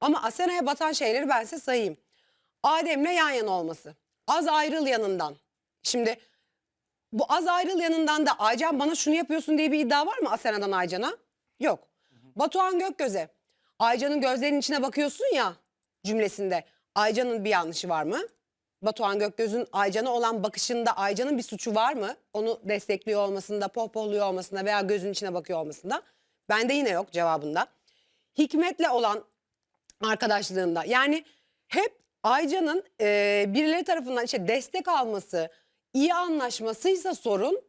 Ama Asena'ya batan şeyleri ben size sayayım. Adem'le yan yana olması. Az ayrıl yanından. Şimdi bu az ayrıl yanından da Aycan bana şunu yapıyorsun diye bir iddia var mı Asena'dan Aycan'a? Yok. Batuhan Gökgöz'e Aycan'ın gözlerinin içine bakıyorsun ya cümlesinde. Aycan'ın bir yanlışı var mı? Batuhan Gökgöz'ün Aycan'a olan bakışında Aycan'ın bir suçu var mı? Onu destekliyor olmasında, pohpohluyor olmasında veya gözün içine bakıyor olmasında. Bende yine yok cevabında. Hikmet'le olan arkadaşlığında yani hep Aycan'ın e, birileri tarafından işte destek alması, iyi anlaşmasıysa sorun.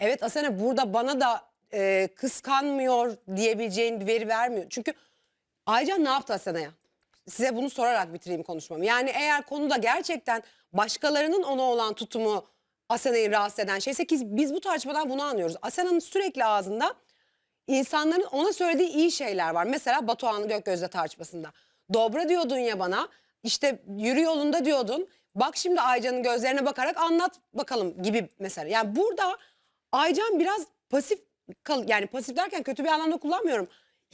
Evet Asena burada bana da e, kıskanmıyor diyebileceğin bir veri vermiyor. Çünkü Aycan ne yaptı Asena'ya? Size bunu sorarak bitireyim konuşmamı. Yani eğer konuda gerçekten başkalarının ona olan tutumu Asena'yı rahatsız eden şeyse ki biz bu tartışmadan bunu anlıyoruz. Asena'nın sürekli ağzında insanların ona söylediği iyi şeyler var. Mesela Batuhan Gökgöz'le tartışmasında. Dobra diyordun ya bana. işte yürü yolunda diyordun. Bak şimdi Aycan'ın gözlerine bakarak anlat bakalım gibi mesela. Yani burada Aycan biraz pasif kal yani pasif derken kötü bir anlamda kullanmıyorum.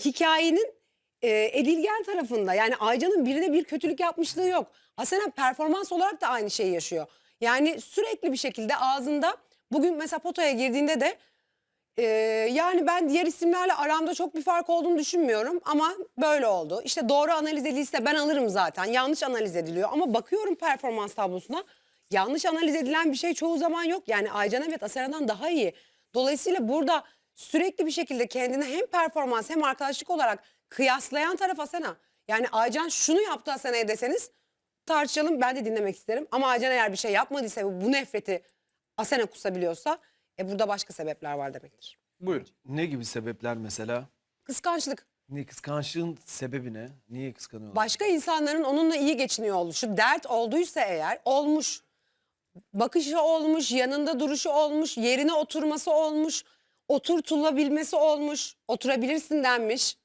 Hikayenin e, edilgen tarafında yani Aycan'ın birine bir kötülük yapmışlığı yok. Asena performans olarak da aynı şeyi yaşıyor. Yani sürekli bir şekilde ağzında bugün mesela potaya girdiğinde de ee, yani ben diğer isimlerle aramda çok bir fark olduğunu düşünmüyorum ama böyle oldu. İşte doğru analiz edilse ben alırım zaten. Yanlış analiz ediliyor ama bakıyorum performans tablosuna. Yanlış analiz edilen bir şey çoğu zaman yok. Yani Aycan evet Asena'dan daha iyi. Dolayısıyla burada sürekli bir şekilde kendini hem performans hem arkadaşlık olarak kıyaslayan taraf Asena. Yani Aycan şunu yaptı Asena'ya deseniz tartışalım ben de dinlemek isterim. Ama Aycan eğer bir şey yapmadıysa bu nefreti Asena kusabiliyorsa e burada başka sebepler var demektir. Buyurun. Ne gibi sebepler mesela? Kıskançlık. Ne kıskançlığın sebebi ne? Niye kıskanıyorlar? Başka insanların onunla iyi geçiniyor oluşu. Dert olduysa eğer olmuş. Bakışı olmuş, yanında duruşu olmuş, yerine oturması olmuş, oturtulabilmesi olmuş, oturabilirsin denmiş.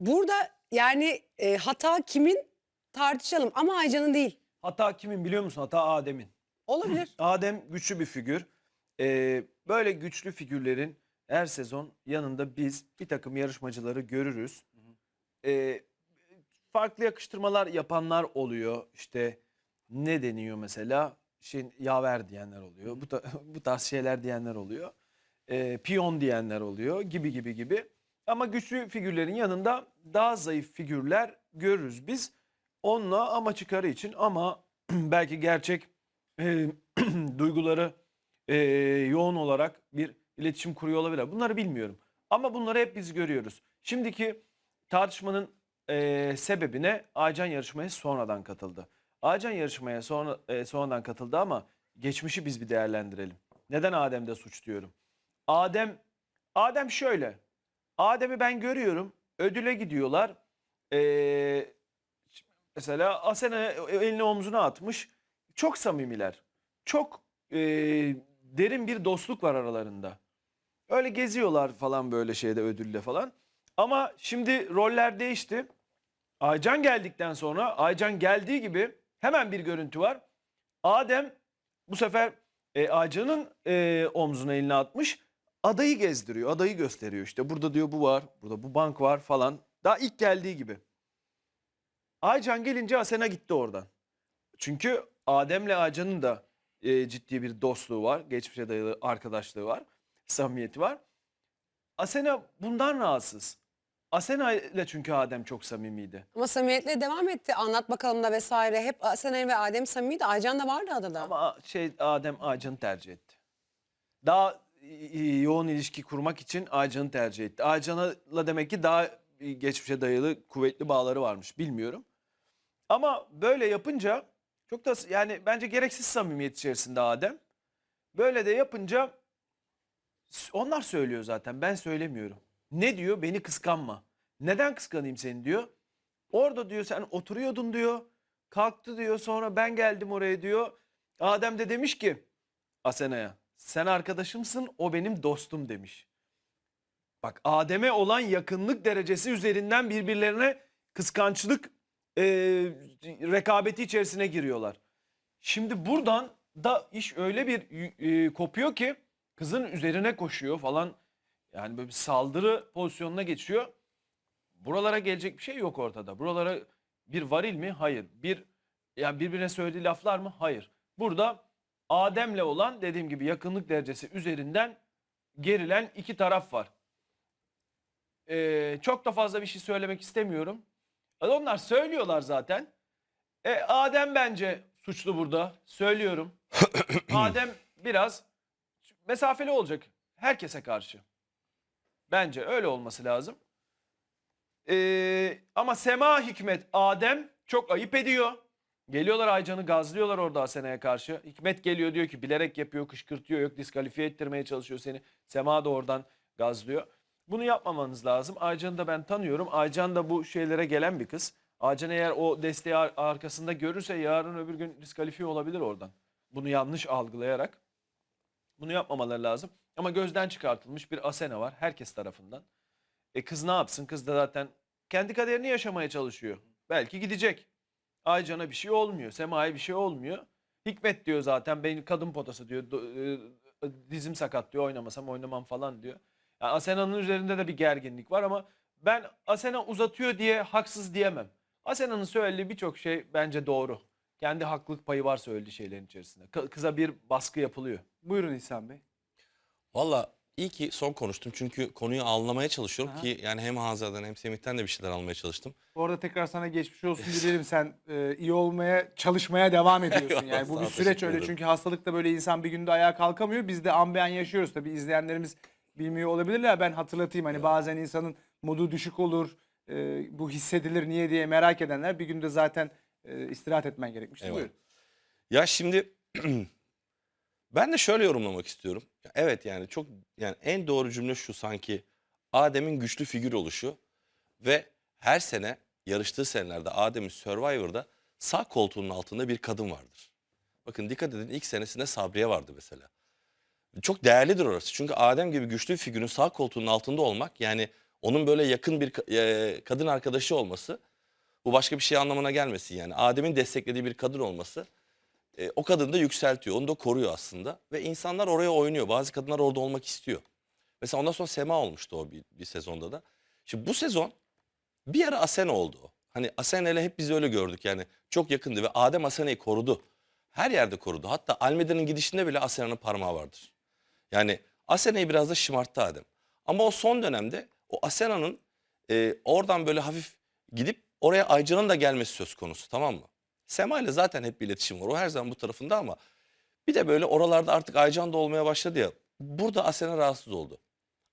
Burada yani e, hata kimin tartışalım ama Aycan'ın değil. Hata kimin biliyor musun? Hata Adem'in. Olabilir. Adem güçlü bir figür. Ee, böyle güçlü figürlerin her sezon yanında biz bir takım yarışmacıları görürüz. Ee, farklı yakıştırmalar yapanlar oluyor. İşte ne deniyor mesela? Şey, yaver diyenler oluyor. Bu, ta- bu tarz şeyler diyenler oluyor. Ee, piyon diyenler oluyor gibi gibi gibi. Ama güçlü figürlerin yanında daha zayıf figürler görürüz biz. Onunla ama çıkarı için ama belki gerçek e, duyguları e, yoğun olarak bir iletişim kuruyor olabilir. Bunları bilmiyorum. Ama bunları hep biz görüyoruz. Şimdiki tartışmanın e, sebebine Aycan yarışmaya sonradan katıldı. Aycan yarışmaya sonra, e, sonradan katıldı ama geçmişi biz bir değerlendirelim. Neden Adem'de suç diyorum? Adem Adem şöyle. Adem'i ben görüyorum. Ödüle gidiyorlar. Ee, mesela Asena elini omzuna atmış. Çok samimiler. Çok e, derin bir dostluk var aralarında. Öyle geziyorlar falan böyle şeyde ödülle falan. Ama şimdi roller değişti. Aycan geldikten sonra Aycan geldiği gibi hemen bir görüntü var. Adem bu sefer e, Aycan'ın e, omzuna elini atmış. Adayı gezdiriyor, adayı gösteriyor işte. Burada diyor bu var, burada bu bank var falan. Daha ilk geldiği gibi. Aycan gelince Asena gitti oradan. Çünkü Adem'le Aycan'ın da e, ciddi bir dostluğu var. Geçmişe dayalı arkadaşlığı var. Samimiyeti var. Asena bundan rahatsız. Asena ile çünkü Adem çok samimiydi. Ama samimiyetle devam etti. Anlat bakalım da vesaire. Hep Asena ve Adem samimiydi. Aycan da vardı adada. Ama şey Adem Aycan'ı tercih etti. Daha yoğun ilişki kurmak için Aycan'ı tercih etti. Aycan'la demek ki daha geçmişe dayalı kuvvetli bağları varmış bilmiyorum. Ama böyle yapınca çok da yani bence gereksiz samimiyet içerisinde Adem. Böyle de yapınca onlar söylüyor zaten ben söylemiyorum. Ne diyor? Beni kıskanma. Neden kıskanayım seni diyor. Orada diyor sen oturuyordun diyor. Kalktı diyor sonra ben geldim oraya diyor. Adem de demiş ki Asena'ya sen arkadaşımsın o benim dostum demiş. Bak Adem'e olan yakınlık derecesi üzerinden birbirlerine kıskançlık e, rekabeti içerisine giriyorlar. Şimdi buradan da iş öyle bir e, kopuyor ki kızın üzerine koşuyor falan. Yani böyle bir saldırı pozisyonuna geçiyor. buralara gelecek bir şey yok ortada. Buralara bir varil mi? Hayır. Bir yani birbirine söylediği laflar mı? Hayır. Burada Adem'le olan dediğim gibi yakınlık derecesi üzerinden gerilen iki taraf var. Ee, çok da fazla bir şey söylemek istemiyorum. Onlar söylüyorlar zaten. E, Adem bence suçlu burada. Söylüyorum. Adem biraz mesafeli olacak herkese karşı. Bence öyle olması lazım. Ee, ama Sema Hikmet Adem çok ayıp ediyor. Geliyorlar Aycan'ı gazlıyorlar orada Asena'ya karşı. Hikmet geliyor diyor ki bilerek yapıyor, kışkırtıyor, yok diskalifiye ettirmeye çalışıyor seni. Sema da oradan gazlıyor. Bunu yapmamanız lazım. Aycan'ı da ben tanıyorum. Aycan da bu şeylere gelen bir kız. Aycan eğer o desteği ar- arkasında görürse yarın öbür gün diskalifiye olabilir oradan. Bunu yanlış algılayarak. Bunu yapmamaları lazım. Ama gözden çıkartılmış bir Asena var herkes tarafından. E kız ne yapsın? Kız da zaten kendi kaderini yaşamaya çalışıyor. Belki gidecek. Aycan'a bir şey olmuyor. Sema'ya bir şey olmuyor. Hikmet diyor zaten benim kadın potası diyor. E, Dizim sakat diyor oynamasam oynamam falan diyor. Yani Asena'nın üzerinde de bir gerginlik var ama ben Asena uzatıyor diye haksız diyemem. Asena'nın söylediği birçok şey bence doğru. Kendi haklılık payı var söylediği şeylerin içerisinde. Kıza bir baskı yapılıyor. Buyurun İhsan Bey. Valla iyi ki son konuştum çünkü konuyu anlamaya çalışıyorum Aha. ki yani hem Hazar'dan hem Semih'ten de bir şeyler almaya çalıştım. Bu arada tekrar sana geçmiş olsun dilerim. Sen e, iyi olmaya, çalışmaya devam ediyorsun. Yani bu bir süreç öyle. Çünkü hastalıkta böyle insan bir günde ayağa kalkamıyor. Biz de ambiyan yaşıyoruz tabii. izleyenlerimiz bilmiyor olabilirler. Ben hatırlatayım hani bazen insanın modu düşük olur. e, bu hissedilir niye diye merak edenler bir günde zaten e, istirahat etmen gerekmiştir. Eyvallah. Buyurun. Ya şimdi ben de şöyle yorumlamak istiyorum. Ya Evet yani çok yani en doğru cümle şu sanki Adem'in güçlü figür oluşu ve her sene yarıştığı senelerde Adem'in Survivor'da sağ koltuğunun altında bir kadın vardır. Bakın dikkat edin ilk senesinde Sabriye vardı mesela. Çok değerlidir orası. Çünkü Adem gibi güçlü bir figürün sağ koltuğunun altında olmak yani onun böyle yakın bir e, kadın arkadaşı olması bu başka bir şey anlamına gelmesin yani. Adem'in desteklediği bir kadın olması e, o kadını da yükseltiyor. Onu da koruyor aslında. Ve insanlar oraya oynuyor. Bazı kadınlar orada olmak istiyor. Mesela ondan sonra Sema olmuştu o bir, bir sezonda da. Şimdi bu sezon bir ara Asena oldu o. Hani Asena ile hep biz öyle gördük yani. Çok yakındı ve Adem Asena'yı korudu. Her yerde korudu. Hatta Almeda'nın gidişinde bile Asena'nın parmağı vardır. Yani Asena'yı biraz da şımarttı Adem. Ama o son dönemde o Asena'nın e, oradan böyle hafif gidip oraya Aycan'ın da gelmesi söz konusu tamam mı? Sema ile zaten hep bir iletişim var. O her zaman bu tarafında ama bir de böyle oralarda artık Aycan da olmaya başladı ya. Burada Asena rahatsız oldu.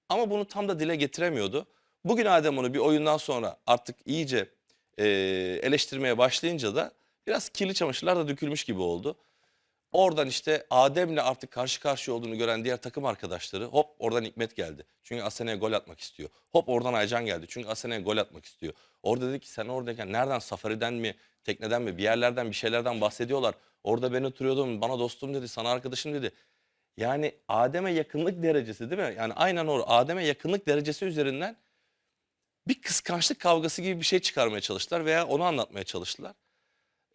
Ama bunu tam da dile getiremiyordu. Bugün Adem onu bir oyundan sonra artık iyice e, eleştirmeye başlayınca da biraz kirli çamaşırlar da dökülmüş gibi oldu. Oradan işte Adem'le artık karşı karşıya olduğunu gören diğer takım arkadaşları hop oradan Hikmet geldi. Çünkü Asena'ya gol atmak istiyor. Hop oradan Aycan geldi. Çünkü Asena'ya gol atmak istiyor. Orada dedi ki sen oradayken nereden safariden mi tekneden mi bir yerlerden bir şeylerden bahsediyorlar. Orada ben oturuyordum bana dostum dedi sana arkadaşım dedi. Yani Adem'e yakınlık derecesi değil mi? Yani aynen o Adem'e yakınlık derecesi üzerinden bir kıskançlık kavgası gibi bir şey çıkarmaya çalıştılar veya onu anlatmaya çalıştılar.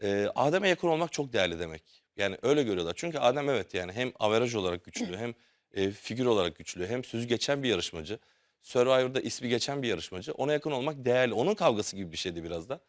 Ee, Adem'e yakın olmak çok değerli demek. Yani öyle görüyorlar. Çünkü Adem evet yani hem averaj olarak güçlü hem e, figür olarak güçlü hem sözü geçen bir yarışmacı. Survivor'da ismi geçen bir yarışmacı. Ona yakın olmak değerli. Onun kavgası gibi bir şeydi biraz da.